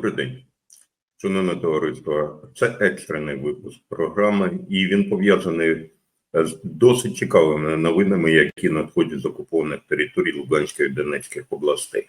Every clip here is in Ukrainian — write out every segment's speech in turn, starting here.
Добрий день, шановне товариство. Це екстрений випуск програми, і він пов'язаний з досить цікавими новинами, які надходять з окупованих територій Луганської і Донецьких областей.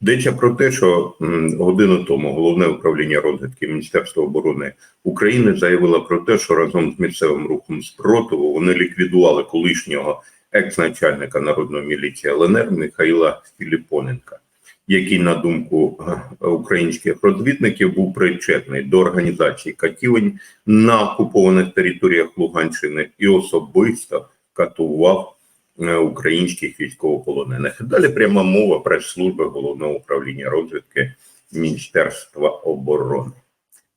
Йдеться про те, що годину тому головне управління розвідки Міністерства оборони України заявило про те, що разом з місцевим рухом спротиву вони ліквідували колишнього екс-начальника народної міліції ЛНР Михайла Філіпоненка який, на думку е, українських розвідників, був причетний до організації катівень на окупованих територіях Луганщини і особисто катував е, українських військовополонених. Далі пряма мова прес-служби головного управління розвідки Міністерства оборони.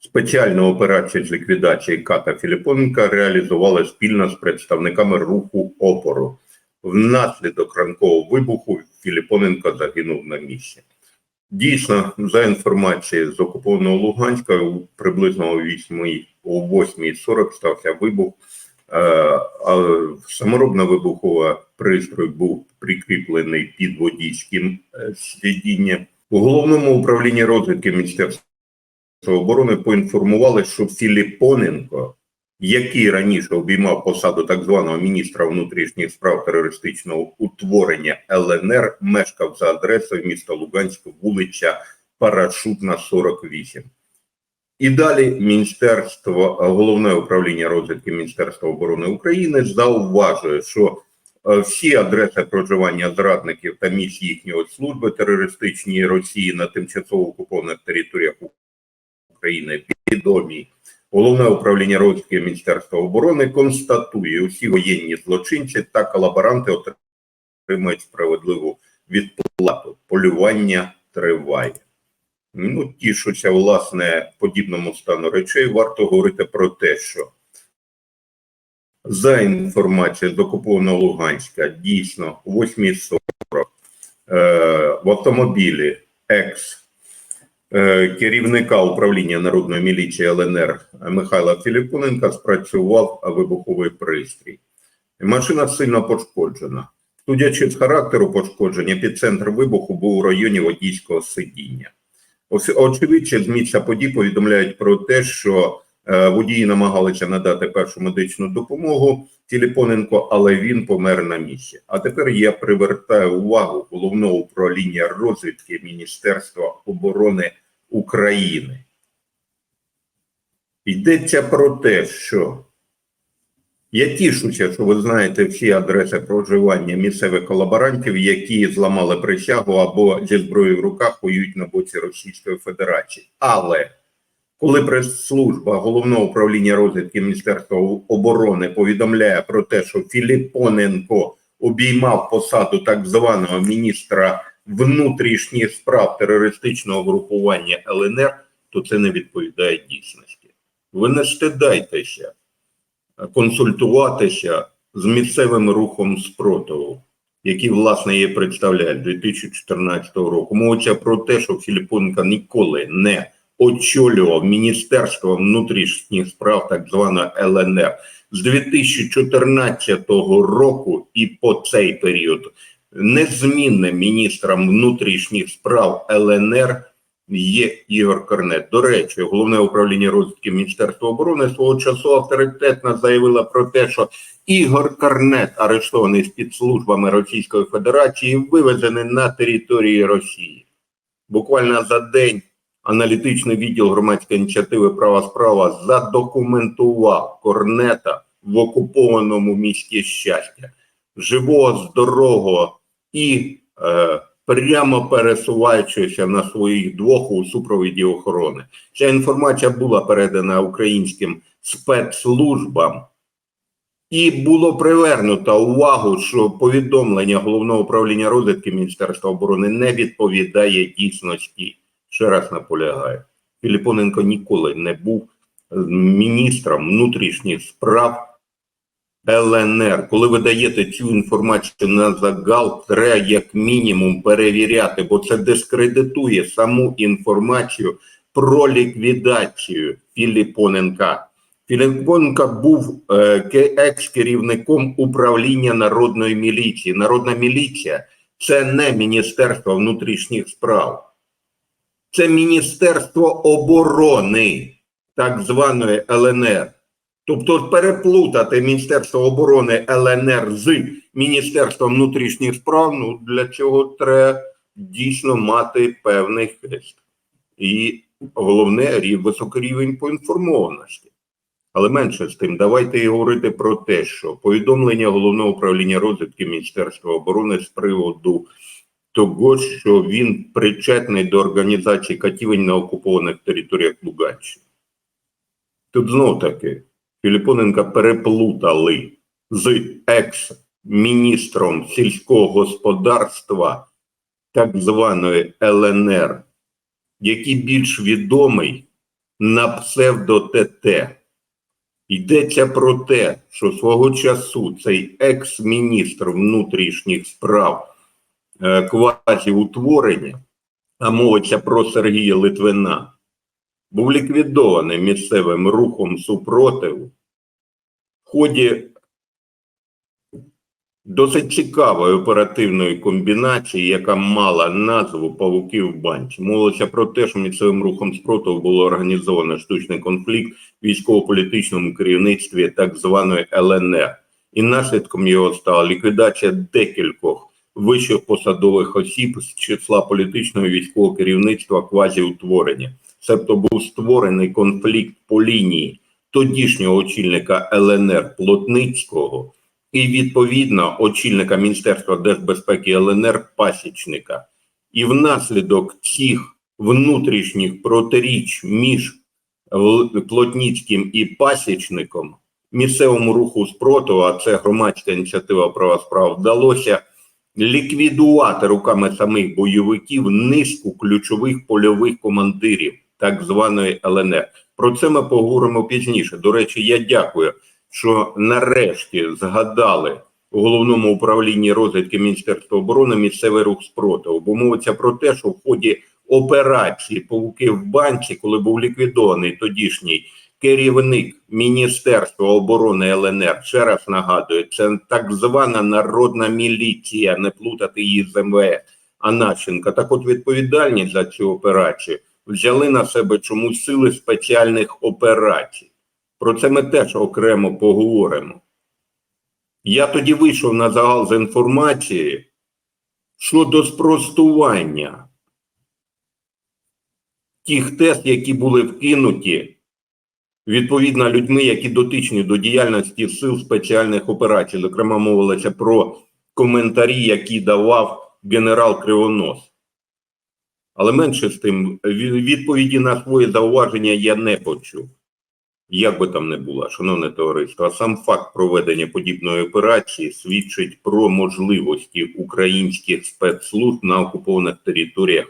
Спеціальну операцію з ліквідації Ката Філіпоненка реалізували спільно з представниками руху опору. Внаслідок ранкового вибуху Філіпоненко загинув на місці. Дійсно, за інформацією з окупованого Луганська, приблизно о 8, о 8.40 стався вибух. Е, а саморобна вибухова пристрой був прикріплений під водійським е, сидінням. У головному управлінні розвідки Міністерства оборони поінформували, що Філіпоненко який раніше обіймав посаду так званого міністра внутрішніх справ терористичного утворення ЛНР, мешкав за адресою міста Луганськ, вулиця Парашутна, 48. І далі Міністерство, головне управління розвідки Міністерства оборони України зауважує, що е, всі адреси проживання зрадників та місць їхньої служби терористичній Росії на тимчасово окупованих територіях України відомі Головне управління розвідки Міністерства оборони констатує, усі воєнні злочинці та колаборанти отримають справедливу відплату. Полювання триває. Ну, тішуся, власне, подібному стану речей. Варто говорити про те, що за інформацією з окупованого Луганська, дійсно, о 8.40 е, в автомобілі екс керівника управління народної міліції ЛНР Михайла Філіпоненка спрацював вибуховий пристрій. Машина сильно пошкоджена. Судячи з характеру пошкодження, епіцентр вибуху був у районі водійського сидіння. Очевидці з місця подій повідомляють про те, що е, водії намагалися надати першу медичну допомогу Філіпоненко, але він помер на місці. А тепер я привертаю увагу головного управління розвідки Міністерства оборони України. Йдеться про те, що я тішуся, що ви знаєте всі адреси проживання місцевих колаборантів, які зламали присягу або зі зброєю в руках воюють на боці Російської Федерації. Але коли прес-служба головного управління розвідки Міністерства оборони повідомляє про те, що Філіпоненко обіймав посаду так званого міністра внутрішніх справ терористичного групування ЛНР, то це не відповідає дійсності. Ви не стидайтеся консультуватися з місцевим рухом спротиву, який, власне, її представляє 2014 року. Мовиться про те, що Філіппоненко ніколи не очолював Міністерство внутрішніх справ так званого ЛНР з 2014 року і по цей період незмінним міністром внутрішніх справ ЛНР є Ігор Корнет. До речі, головне управління розвідки Міністерства оборони свого часу авторитетно заявило про те, що Ігор Корнет, арештований спецслужбами Російської Федерації, вивезений на території Росії. Буквально за день аналітичний відділ громадської ініціативи Права справа задокументував Корнета в окупованому місті щастя, живого, здорового і е, прямо пересуваючися на своїх двох у супровіді охорони. Ця інформація була передана українським спецслужбам. І було привернуто увагу, що повідомлення головного управління розвідки Міністерства оборони не відповідає дійсності. Ще раз наполягаю, Філіпоненко ніколи не був е, міністром внутрішніх справ ЛНР. Коли ви даєте цю інформацію на загал, треба як мінімум перевіряти, бо це дискредитує саму інформацію про ліквідацію Філіпоненка. Філіпоненко був е, екс-керівником управління народної міліції. Народна міліція це не Міністерство внутрішніх справ. це Міністерство оборони так званої ЛНР. Тобто переплутати Міністерство оборони ЛНР з Міністерством внутрішніх справ, ну для цього треба дійсно мати певний хист. І головне високий рівень поінформованості. Але менше з тим, давайте і говорити про те, що повідомлення головного управління розвідки Міністерства оборони з приводу того, що він причетний до організації катівень на окупованих територіях Луганщини. Тут знов таки Філіпоненка переплутали з екс-міністром сільського господарства так званої ЛНР, який більш відомий на псевдо ТТ. Йдеться про те, що свого часу цей екс-міністр внутрішніх справ е, квазіутворення, а мовиться про Сергія Литвина, був ліквідований місцевим рухом супротиву в ході досить цікавої оперативної комбінації, яка мала назву Павуки в банці. Мовилося про те, що місцевим рухом спротиву було організовано штучний конфлікт в військово-політичному керівництві так званої ЛНР. І наслідком його стала ліквідація декількох вищих посадових осіб з числа політичного військового керівництва квазіутворення. Себто був створений конфлікт по лінії тодішнього очільника ЛНР Плотницького і відповідно очільника Міністерства держбезпеки ЛНР Пасічника. І внаслідок цих внутрішніх протиріч між Плотніцьким і Пасічником місцевому руху спротиву, а це громадська ініціатива права справ, вдалося ліквідувати руками самих бойовиків низку ключових польових командирів так званої ЛНР. Про це ми поговоримо пізніше. До речі, я дякую, що нарешті згадали у головному управлінні розвідки Міністерства оборони місцевий рух спротиву. Бо мовиться про те, що в ході операції Павуки в банці, коли був ліквідований тодішній керівник Міністерства оборони ЛНР, ще раз нагадую, це так звана народна міліція, не плутати її з МВС, Анащенка. Так от відповідальність за цю операцію взяли на себе чомусь сили спеціальних операцій. Про це ми теж окремо поговоримо. Я тоді вийшов на загал з інформації щодо спростування тих тез, які були вкинуті відповідно людьми, які дотичні до діяльності сил спеціальних операцій. Зокрема, мовилося про коментарі, які давав генерал Кривонос. Але менше з тим, відповіді на свої зауваження я не почув. Як би там не було, шановне товариство, сам факт проведення подібної операції свідчить про можливості українських спецслужб на окупованих територіях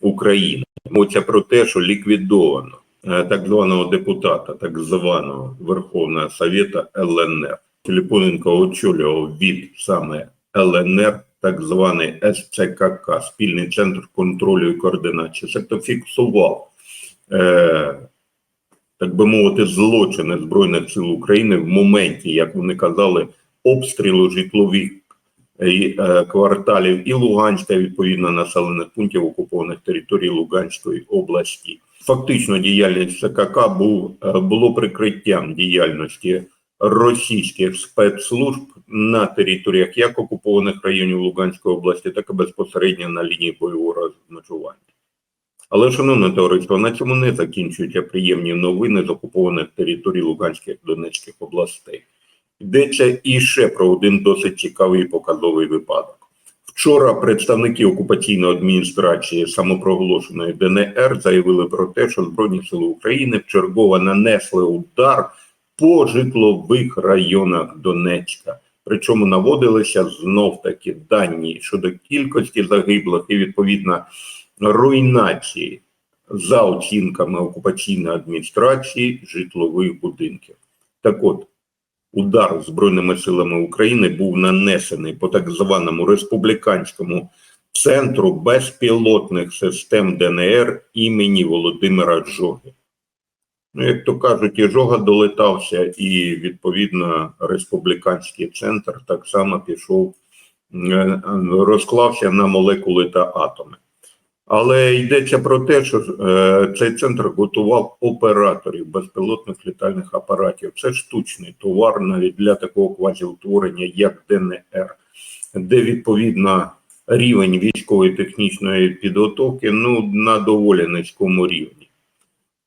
України. Мовиться про те, що ліквідовано е, так званого депутата, так званого Верховного Совета ЛНР. Філіпоненко очолював від саме ЛНР, так званий СЦКК, спільний центр контролю і координації. Себто фіксував. Е, так би мовити, злочини Збройних сил України в моменті, як вони казали, обстрілу житлових е, е, кварталів і Луганська, відповідно населених пунктів окупованих територій Луганської області. Фактично, діяльність СКК був е, було прикриттям діяльності російських спецслужб на територіях як окупованих районів Луганської області, так і безпосередньо на лінії бойового розмежування. Але, шановне товариство, на цьому не закінчуються приємні новини з окупованих територій Луганських Донецьких областей. Йдеться і ще про один досить цікавий і показовий випадок. Вчора представники окупаційної адміністрації самопроголошеної ДНР заявили про те, що Збройні сили України вчергово нанесли удар по житлових районах Донецька. Причому наводилися знов таки дані щодо кількості загиблих і відповідно руйнації за оцінками окупаційної адміністрації житлових будинків. Так от, удар Збройними силами України був нанесений по так званому республіканському центру безпілотних систем ДНР імені Володимира Жоги. Ну, як то кажуть, і Жога долетався, і відповідно республіканський центр так само пішов, е, розклався на молекули та атоми. Але йдеться про те, що е, цей центр готував операторів безпілотних літальних апаратів. Це штучний товар навіть для такого квазіутворення, як ДНР, де відповідно рівень військової технічної підготовки ну, на доволі низькому рівні.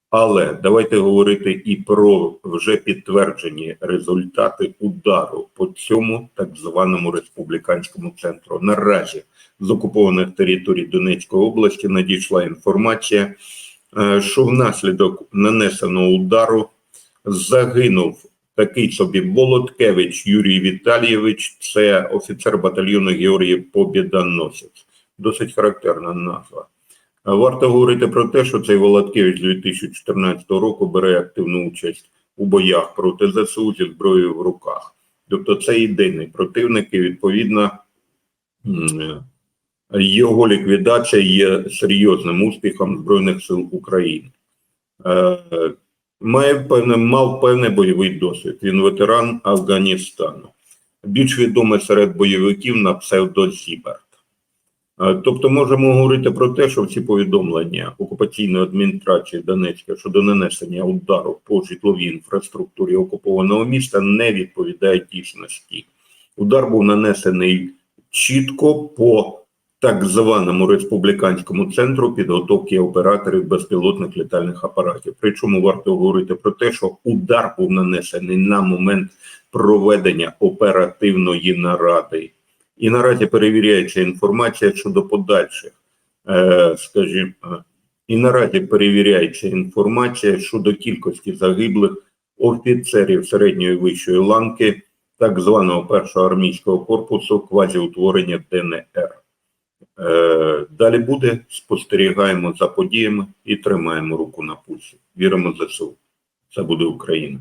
Але давайте говорити і про вже підтверджені результати удару по цьому так званому республіканському центру. Наразі з окупованих територій Донецької області надійшла інформація, е, що внаслідок нанесеного удару загинув такий собі Болоткевич Юрій Віталійович, це офіцер батальйону Георгій Побєдоносець. Досить характерна назва. Варто говорити про те, що цей Володкевич з 2014 року бере активну участь у боях проти ЗСУ зі зброєю в руках. Тобто це ідейний противник, і відповідно його ліквідація є серйозним успіхом Збройних сил України. Е, Має певне, мав певний бойовий досвід. Він ветеран Афганістану, більш відомий серед бойовиків на псевдо Зіберт. Е, Тобто можемо говорити про те, що всі повідомлення окупаційної адміністрації Донецька щодо нанесення удару по житловій інфраструктурі окупованого міста не відповідають дійсності. Удар був нанесений чітко по так званому республіканському центру підготовки операторів безпілотних літальних апаратів. Причому варто говорити про те, що удар був нанесений на момент проведення оперативної наради. І наразі перевіряється інформація щодо подальших, е, скажімо, і наразі перевіряється інформація щодо кількості загиблих офіцерів середньої вищої ланки так званого першого армійського корпусу квазіутворення ДНР. Е, Далі буде, спостерігаємо за подіями і тримаємо руку на пульсі. Віримо в ЗСУ. Це буде Україна.